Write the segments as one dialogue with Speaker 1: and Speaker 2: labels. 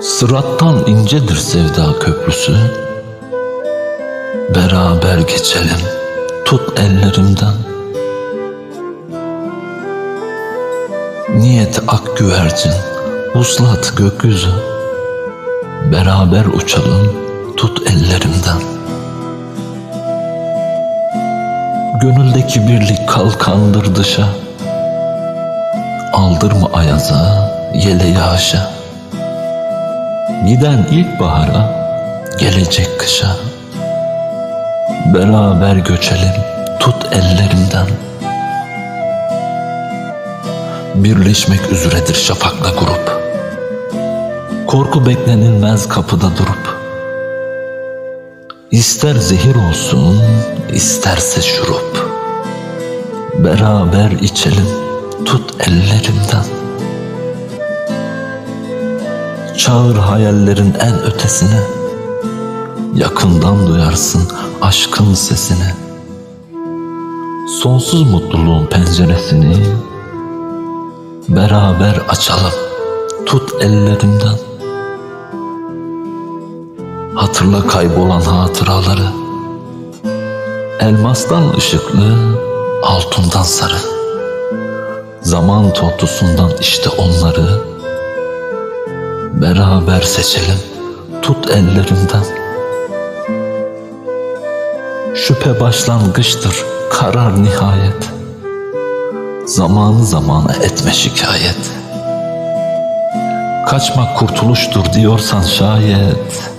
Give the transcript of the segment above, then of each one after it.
Speaker 1: Sırattan incedir sevda köprüsü. Beraber geçelim, tut ellerimden. Niyet ak güvercin, uslat gökyüzü. Beraber uçalım, tut ellerimden. Gönüldeki birlik kalkandır dışa. Aldırma ayaza, yele yağışa. Giden ilkbahara, gelecek kışa. Beraber göçelim, tut ellerimden. Birleşmek üzeredir şafakla grup. Korku beklenilmez kapıda durup. İster zehir olsun, isterse şurup. Beraber içelim, tut ellerimden. Çağır hayallerin en ötesine. Yakından duyarsın aşkın sesini. Sonsuz mutluluğun penceresini beraber açalım. Tut ellerimden. Hatırla kaybolan hatıraları. Elmastan ışıklı, altından sarı. Zaman tortusundan işte onları. Beraber seçelim, tut ellerimden. Şüphe başlangıçtır, karar nihayet. Zamanı zamana etme şikayet. Kaçmak kurtuluştur diyorsan şayet.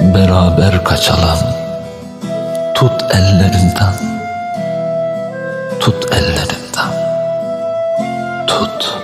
Speaker 1: Beraber kaçalım. Tut ellerinden. Tut ellerinden. Tut.